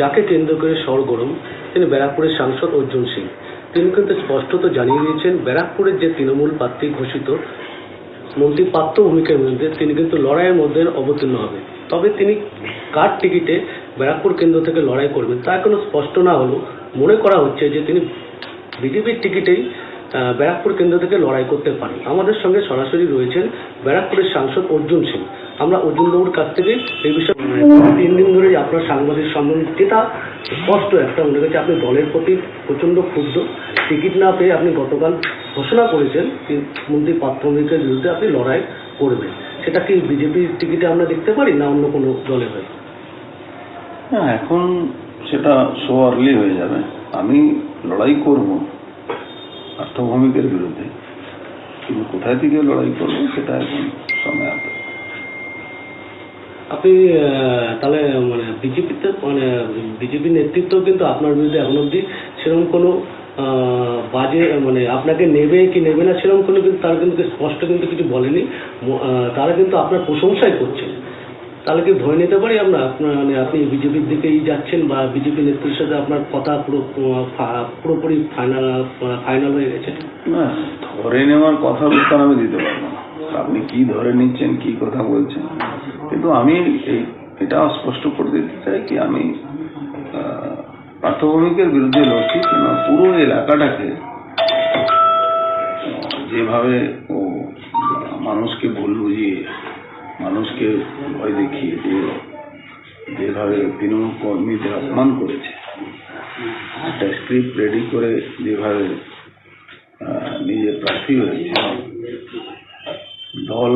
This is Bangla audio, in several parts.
যাকে কেন্দ্র করে সরগরম, তিনি ব্যারাকপুরের সাংসদ অর্জুন সিং। তিনি কিন্তু স্পষ্টত জানিয়ে দিয়েছেন, ব্যারাকপুরের যে তৃণমূল প্রার্থী ঘোষিত মন্ত্রী পাত্র ভূমিকার বিরুদ্ধে তিনি কিন্তু লড়াইয়ের মধ্যে অবতীর্ণ হবে। তবে তিনি কার টিকিটে ব্যারাকপুর কেন্দ্র থেকে লড়াই করবেন, তা এখনও স্পষ্ট না হলেও মনে করা হচ্ছে যে তিনি বিজেপির টিকিটেই ব্যারাকপুর কেন্দ্র থেকে লড়াই করতে পারেন। আমাদের সঙ্গে সরাসরি রয়েছেন ব্যারাকপুরের সাংসদ অর্জুন সিং। আমরা অর্জুন বাবুর কাছ থেকে এই বিষয়ে তিন দিন ধরে আপনার সাংবাদিক সম্মেলন যেটা স্পষ্ট একটা মনে হচ্ছে, আপনি দলের প্রতি প্রচণ্ড ক্ষুব্ধ। টিকিট না পেয়ে আপনি গতকাল ঘোষণা করেছেন যে মন্ত্রী পাত্রমিকের বিরুদ্ধে আপনি লড়াই করবেন। সেটা কি বিজেপির টিকিটে আমরা দেখতে পারি না অন্য কোনো দলে হয়? না, এখন সেটা সো আর্লি হয়ে যাবে। আমি লড়াই করব আর্থভৌমিকের বিরুদ্ধে। কিন্তু কোথায় থেকে লড়াই করব সেটা এখন সময় আসবে আপনি তাহলে মানে বিজেপিতে মানে বিজেপি নেতৃত্ব কিন্তু আপনার বিরুদ্ধে এখন অবধি সেরকম কোনো বাজে মানে আপনাকে নেবে কি নেবে না সেরকম কোনো কিন্তু তারা কিন্তু স্পষ্ট কিন্তু কিছু বলেনি। তারা কিন্তু আপনার প্রশংসাই করছেন। তাহলে কি ধরে নিতে পারি আমরা? আপনার মানে আপনি বিজেপির দিকেই যাচ্ছেন বা বিজেপি নেত্রীর সাথে আপনার কথা পুরো পুরোপুরি ফাইনাল ফাইনাল হয়ে গেছে? ধরে নেওয়ার কথা উত্তর আমি দিতে পারব আপনি কি ধরে নিচ্ছেন, কি কথা বলছেন? কিন্তু আমি এটা স্পষ্ট করে দিতে চাই কি আমি পার্থভূমিকের বিরুদ্ধে লড়ছি কিংবা পুরো এলাকাটাকে যেভাবে ও মানুষকে ভুল বুঝিয়ে মানুষকে ভয় দেখিয়ে যে যেভাবে তৃণমূল কর্মীদের অপমান করেছে একটা স্ক্রিপ্ট রেডি করে যেভাবে আহ, নিজে প্রার্থী হয়েছে দল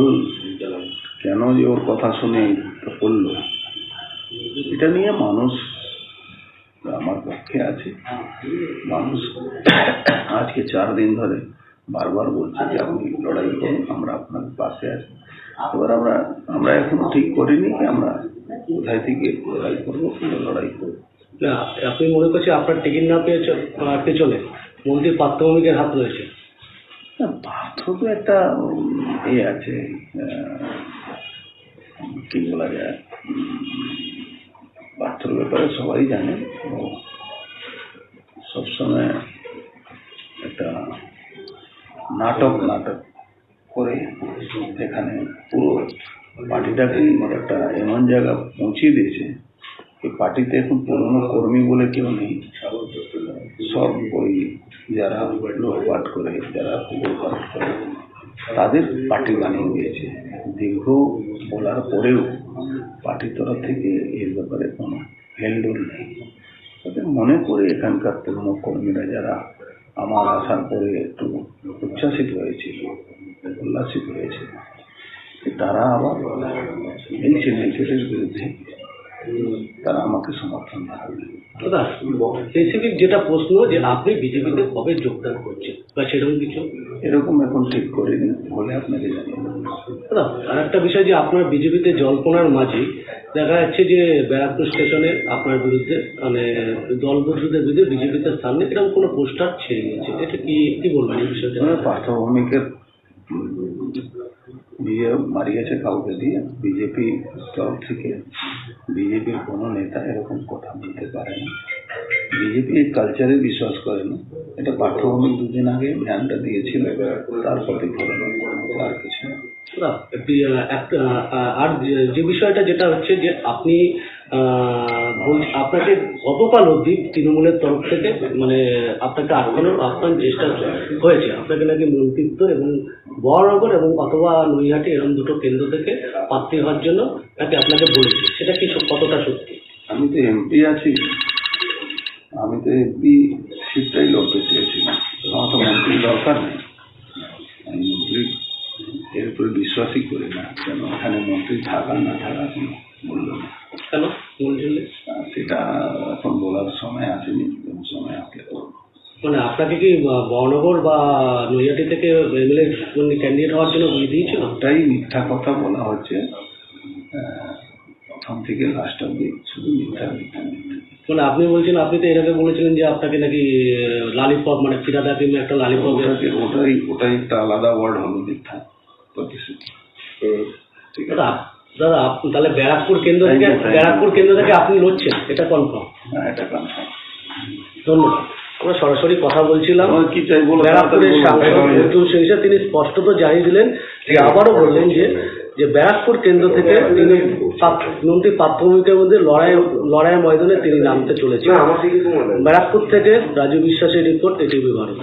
যে ওর কথা শুনে তো করল এটা নিয়ে মানুষ আমার পক্ষে আছে। মানুষ আজকে চার দিন ধরে বারবার বলছে যে আপনি লড়াই করুন আমরা আপনার পাশে আছি। এবার আমরা আমরা এখনও ঠিক করিনি যে আমরা কোথায় থেকে লড়াই করব লড়াই করব। না আপনি মনে করছেন আপনার টিকিট না পেয়ে পেছনে মন্ত্রী পাত্রভূমিকের হাত রয়েছে। না, পার্থ একটা এ আছে কি বলা যায় উম, ব্যাপারে সবাই জানে। ও সবসময় একটা নাটক নাটক করে এখানে পুরো পার্টিটাকে একটা এমন জায়গা পৌঁছিয়ে দিয়েছে এই পার্টিতে এখন পুরনো কর্মী বলে কেউ নেই। সব ওই যারা লোকপাট করে যারা কুকুর করে তাদের পার্টি বানিয়ে দিয়েছে। দীর্ঘ বলার পরেও পার্টির তরফ থেকে এর ব্যাপারে কোনো হেলডোল নেই। তাদের মনে করে এখানকার তৃণমূল কর্মীরা যারা আমার আসার পরে একটু উচ্ছ্বাসিত হয়েছিল, উল্লাসিত হয়েছিল, তারা আবার এই সিন্ডিকেটের বিরুদ্ধে তারা আমাকে সমর্থন জানাবে। স্পেসিফিক যেটা প্রশ্ন যে আপনি বিজেপিতে কবে যোগদান করছেন? বা সেরকম কিছু? এরকম এখন ঠিক করিনি বলে আপনাকে জানিয়ে দাদা আর একটা বিষয় যে আপনার বিজেপিতে জল্পনার মাঝে দেখা যাচ্ছে যে ব্যারাকপুর স্টেশনে আপনার বিরুদ্ধে মানে দল বন্ধুদের বিরুদ্ধে বিজেপিতে সামনে এরকম কোনো পোস্টার ছেড়ে গেছে এটা কি কি বলবেন এই বিষয়টা? মানে বিয়ে মারিয়েছে কাউকে দিয়ে বিজেপি তরফ থেকে বিজেপির কোনো নেতা এরকম কথা বলতে পারে না। বিজেপি এই কালচারে বিশ্বাস করে না। এটা পার্থভূমিক দুদিন আগে ধ্যানটা দিয়েছিল, তার প্রতিফলন আর কিছু না। আর যে- বিষয়টা যেটা হচ্ছে যে আপনি আপনাকে গতকাল অবধি তৃণমূলের তরফ থেকে মানে আপনাকে আটকানোর আপ্রাণ চেষ্টা হয়েছে। আপনাকে নাকি মন্ত্রিত্ব এবং বহনগর এবং অথবা নৈহাটি এরকম দুটো কেন্দ্র থেকে প্রার্থী হওয়ার জন্য নাকি আপনাকে বলেছে। সেটা কি কতটা সত্যি? আমি তো এমপি আছি। আমি তো এমপি সিটটাই লড়তে চেয়েছিলাম আমার তো মন্ত্রীর দরকার নেই। আমি মন্ত্রী এর উপরে বিশ্বাসই করি না কেন? এখানে মন্ত্রী থাকা না থাকা কোনো মূল্য নেই। কেন? সেটা এখন বলার সময় আসেনি এবং সময় আসলে করব। মানে আপনাকে কি বহনগর বা নৈহাটি থেকে এমএলএ ক্যান্ডিডেট হওয়ার জন্য বলে দিয়েছিল? ওটাই মিথ্যা কথা বলা হচ্ছে। প্রথম থেকে লাস্ট অব্দি শুধু মিথ্যা মিথ্যা মানে আপনি বলছেন আপনি তো এর আগে বলেছিলেন যে আপনাকে নাকি লালিপপ মানে ফিরাদ হাকিম একটা লালিপপ ওটাই ওটাই একটা আলাদা ওয়ার্ড হলো মিথ্যা প্রতিশ্রুতি। ঠিক আছে। দাদা তাহলে ব্যারাকপুর কেন্দ্র থেকে. ব্যারাকপুর কেন্দ্র থেকে আপনি লড়ছেন এটা কনফার্ম হ্যাঁ এটা কনফার্ম ধন্যবাদ। আমরা সরাসরি কথা বলছিলাম। কি চাই বলো ব্যারাকপুরের সাংসদ অর্জুন সিং সাহা তিনি স্পষ্টত জানিয়ে দিলেন যে আবারও বললেন যে যে ব্যারাকপুর কেন্দ্র থেকে তিনি মন্ত্রী পার্থভূমিকের মধ্যে লড়াই লড়াই ময়দানে তিনি নামতে চলেছেন। ব্যারাকপুর থেকে রাজু বিশ্বাসের রিপোর্ট এটিভি ভারত